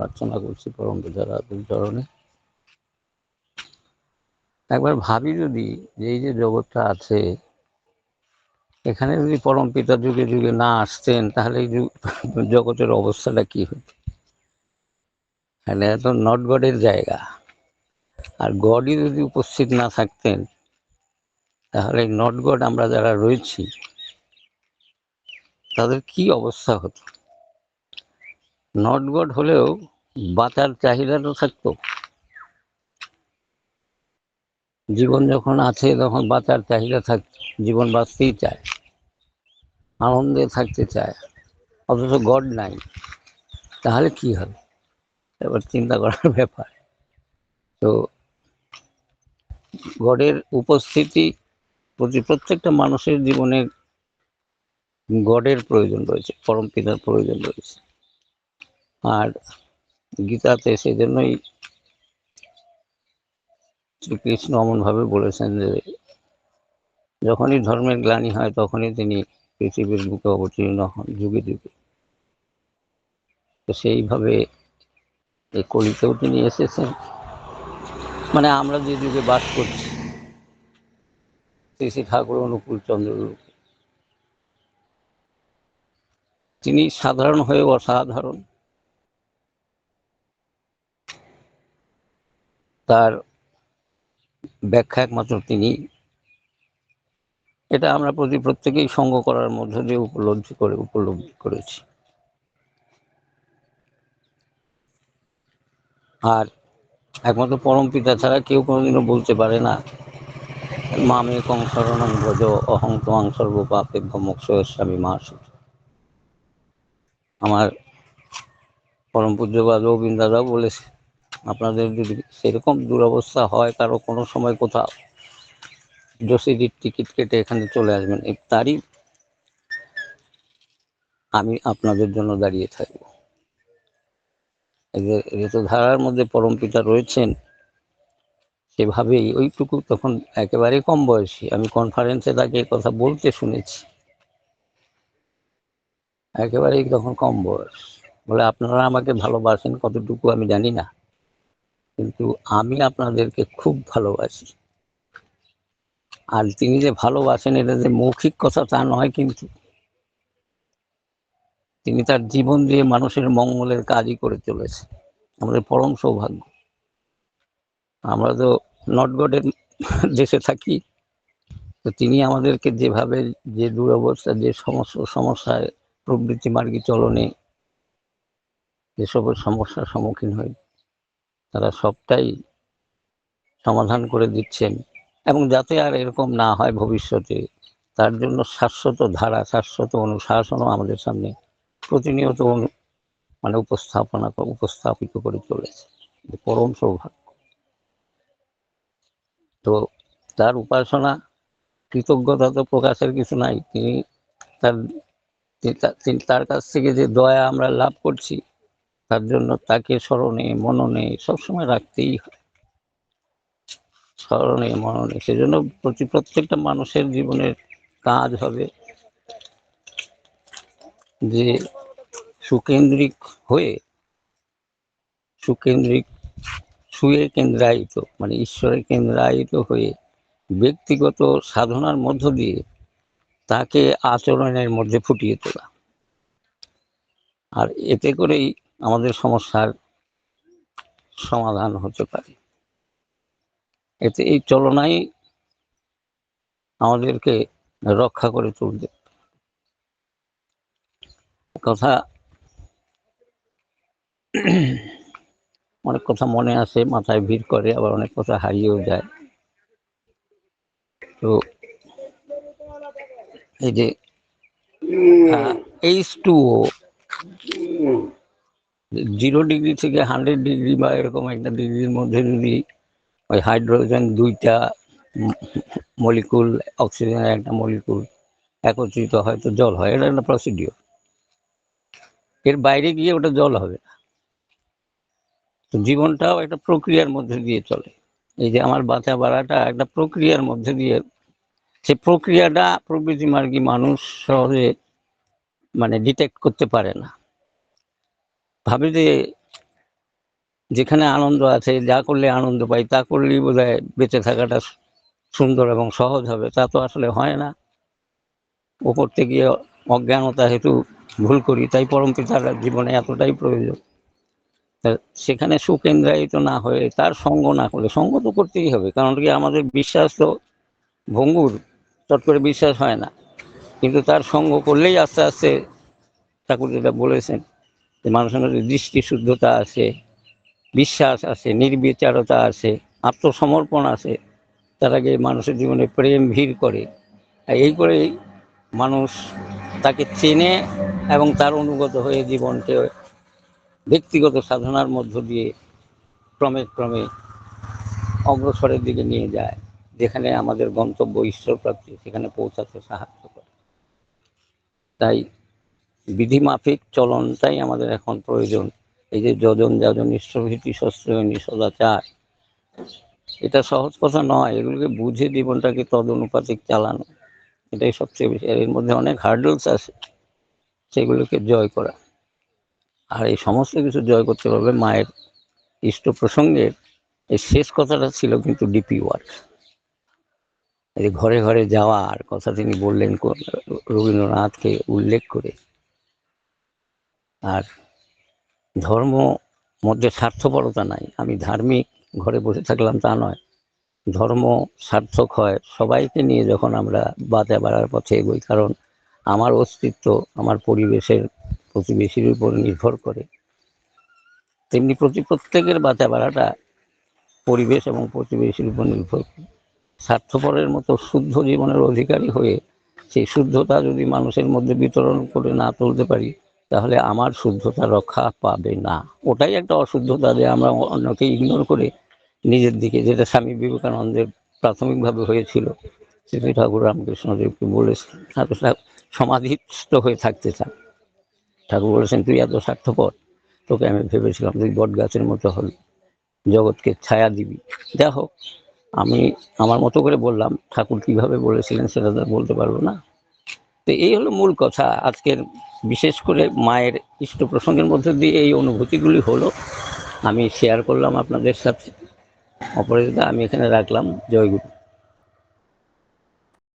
প্রার্থনা করছি পরম পিতার আতুল চরণে। একবার ভাবি যদি যে এই যে জগৎটা আছে, এখানে যদি পরম পিতা যুগে যুগে না আসতেন, তাহলে জগতের অবস্থাটা কি হতো? তাহলে এত নট গডের জায়গা। আর গডই যদি উপস্থিত না থাকতেন, তাহলে নট গড আমরা যারা রয়েছি, তাদের কি অবস্থা হতো? নট গড হলেও বাঁচার চাহিদা তো থাকতো। জীবন যখন আছে তখন বাঁচার চাহিদা থাক, জীবন বাঁচতেই চায়। আনন্দে থাকতে চায়। অথচ গড নাই। তাহলে কি হবে? এবার চিন্তা করার ব্যাপার। তো গডের উপস্থিতি প্রতি প্রত্যেকটা মানুষের জীবনে গডের প্রয়োজন রয়েছে, পরম পিতার প্রয়োজন রয়েছে। আর গীতাতে সেজন্যই শ্রীকৃষ্ণ অমনভাবে বলেছেন যে, যখনই ধর্মের গ্লানি হয়, তখনই তিনি পৃথিবীর বুকে অবতীর্ণ হন, যুগে যুগে। তো সেইভাবে এই কলিতেও তিনি এসেছেন। মানে আমরা যে যুগে বাস করছি, শ্রী শ্রী ঠাকুর অনুকূল চন্দ্ররূপে তিনি সাধারণ হয়ে অসাধারণ। তার ব্যাখ্যা একমাত্র তিনি। এটা আমরা প্রতি প্রত্যেকেই সঙ্গ করার মধ্য দিয়ে উপলব্ধি করে, উপলব্ধি করেছি। আর একমাত্র পরম পিতা ছাড়া কেউ কোনোদিনও বলতে পারে না মামে কং শরণং ভজ অহং তোমাং সর্বপাপে ভমোক্ষ স্বামী মাসু আমার পরম পূজ্যবাদ রবীন্দ্র দাদাও বলেছে আপনাদের যদি সেরকম দুরবস্থা হয়, কারও কোনো সময় কোথাও জসিডির টিকিট কেটে এখানে চলে আসবেন তারই আমি আপনাদের জন্য দাঁড়িয়ে থাকব। ঋতুধারার মধ্যে পরম পিতা রয়েছেন, সেভাবেই ওইটুকু তখন একেবারে কম বয়সী। আমি কনফারেন্সে তাকে কথা বলতে শুনেছি। একেবারেই তখন কম বয়স। বলে, আপনারা আমাকে ভালোবাসেন, কতটুকু আমি জানি না। কিন্তু আমি আপনাদেরকে খুব ভালোবাসি। আর তিনি যে ভালোবাসেন, এটা যে মৌখিক কথা তা নয় কিন্তু। তিনি তার জীবন দিয়ে মানুষের মঙ্গলের কাজই করে চলেছে আমাদের পরম সৌভাগ্য। আমরা তো নট গডের দেশে থাকি। তো তিনি আমাদেরকে যেভাবে যে দুরবস্থা, যে সমস্ত সমস্যায় প্রবৃত্তি মার্গী চলনে যেসব সমস্যার সম্মুখীন হই। তারা সবটাই সমাধান করে দিচ্ছেন। এবং যাতে আর এরকম না হয় ভবিষ্যতে, তার জন্য শাশ্বত ধারা, শাশ্বত অনুশাসনও আমাদের সামনে প্রতিনিয়ত মানে উপস্থাপনা উপস্থাপিত করে চলেছে। পরম সৌভাগ্য। তো তার উপাসনা, কৃতজ্ঞতা তো প্রকাশের কিছু নাই। তিনি তার তার কাছ থেকে যে দয়া আমরা লাভ করছি তার জন্য তাকে স্মরণে, মননে সবসময় রাখতেই হয়। স্মরণে, মননে। সেজন্য প্রতি প্রত্যেকটা মানুষের জীবনের কাজ হবে যে সুকেন্দ্রিক হয়ে, সুকেন্দ্রিক, সুয়ে কেন্দ্রায়িত মানে ঈশ্বরে কেন্দ্রায়িত হয়ে ব্যক্তিগত সাধনার মধ্য দিয়ে তাকে আচরণের মধ্যে ফুটিয়ে তোলা। আর এতে করেই আমাদের সমস্যার সমাধান হতে পারে। এতে এই চলনাই আমাদেরকে রক্ষা করে তুলবে। কথা অনেক কথা মনে আসে, মাথায় ভিড় করে, আবার অনেক কথা হারিয়েও যায়। তো এই যে এইচ টু জিরো ডিগ্রি থেকে হান্ড্রেড ডিগ্রি বা এরকম একটা ডিগ্রির মধ্যে যদি ওই হাইড্রোজেন দুইটা মলিকুল অক্সিজেনের একটা মলিকুল একত্রিত হয়, তো জল হয়। এটা একটা প্রসিডিওর এর বাইরে গিয়ে ওটা জল হবে না। তো জীবনটাও একটা প্রক্রিয়ার মধ্যে দিয়ে চলে। এই যে আমার বাঁচা বাড়াটা একটা প্রক্রিয়ার মধ্যে দিয়ে সে প্রক্রিয়াটা প্রকৃতি মার্গী মানুষ সহজে মানে ডিটেক্ট করতে পারে না। ভাবে যে যেখানে আনন্দ আছে, যা করলে আনন্দ পাই, তা করলেই বোধ বেঁচে থাকাটা সুন্দর এবং সহজ হবে। তা তো আসলে হয় না। ওপর থেকে অজ্ঞানতা হেতু ভুল করি, তাই পরম পিতার জীবনে এতটাই প্রয়োজন। সেখানে সুকেন্দ্রায়িত না হয়ে তার সঙ্গ না করলে, সঙ্গ তো করতেই হবে, কারণ কি আমাদের বিশ্বাস তো ভঙ্গুর, চট করে বিশ্বাস হয় না। কিন্তু তার সঙ্গ করলেই আস্তে আস্তে ঠাকুর যেটা বলেছেন মানুষের মধ্যে দৃষ্টি শুদ্ধতা আছে, বিশ্বাস আছে, নির্বিচারতা আছে, আত্মসমর্পণ আছে, তার আগে মানুষের জীবনে প্রেম, ভিড় করে। এই করেই মানুষ তাকে চেনে এবং তার অনুগত হয়ে জীবনকে ব্যক্তিগত সাধনার মধ্য দিয়ে ক্রমে ক্রমে অগ্রসরের দিকে নিয়ে যায়, যেখানে আমাদের গন্তব্য ঈশ্বর প্রাপ্তি সেখানে পৌঁছাতে সাহায্য করে। তাই বিধিমাফিক চলনটাই আমাদের এখন প্রয়োজন। এই যে যজন, যাজন ঈশ্বরভীতি শস্ত্রজনী সদাচার, এটা সহজ কথা নয়। এগুলোকে বুঝে জীবনটাকে তদনুপাতিক চালানো, এটাই সবচেয়ে বেশি। আর এর মধ্যে অনেক হার্ডলস আছে, সেগুলোকে জয় করা। আর এই সমস্ত কিছু জয় করতে পারবে মায়ের ইষ্ট প্রসঙ্গের এই শেষ কথাটা ছিল কিন্তু ডিপি ওয়ার্ক এই ঘরে ঘরে যাওয়ার কথা তিনি বললেন রবীন্দ্রনাথকে উল্লেখ করে। আর ধর্ম মধ্যে স্বার্থপরতা নাই। আমি ধার্মিক ঘরে বসে থাকলাম তা নয়। ধর্ম সার্থক হয় সবাইকে নিয়ে যখন আমরা বাঁচা বাড়ার পথে এগোই, কারণ আমার অস্তিত্ব আমার পরিবেশের প্রতিবেশীর উপর নির্ভর করে। তেমনি প্রতি প্রত্যেকের বাঁচা বাড়াটা পরিবেশ এবং প্রতিবেশীর উপর নির্ভর করে। স্বার্থপরের মতো শুদ্ধ জীবনের অধিকারী হয়ে সেই শুদ্ধতা যদি মানুষের মধ্যে বিতরণ করে না তুলতে পারি তাহলে আমার শুদ্ধতা রক্ষা পাবে না। ওটাই একটা অশুদ্ধতা যে আমরা অন্যকে ইগনোর করে নিজের দিকে, যেটা স্বামী বিবেকানন্দের প্রাথমিকভাবে হয়েছিল, শ্রী ঠাকুর রামকৃষ্ণদেবকে বলেছেন সমাধিস্থ হয়ে থাকতে চান। ঠাকুর বলেছেন, তুই এত স্বার্থপর, তোকে আমি ভেবেছিলাম তুই বট গাছের মতো হবি, জগৎকে ছায়া দিবি। দেখো আমি আমার মতো করে বললাম, ঠাকুর কীভাবে বলেছিলেন সেটা তো বলতে পারব না। তো এই হলো মূল কথা। আজকের বিশেষ করে মায়ের ইষ্ট প্রসঙ্গের মধ্যে দিয়ে এই অনুভূতিগুলি হলো। আমি শেয়ার করলাম আপনাদের সাথে। অপরাজিতা, আমি এখানে রাখলাম। জয়গুরু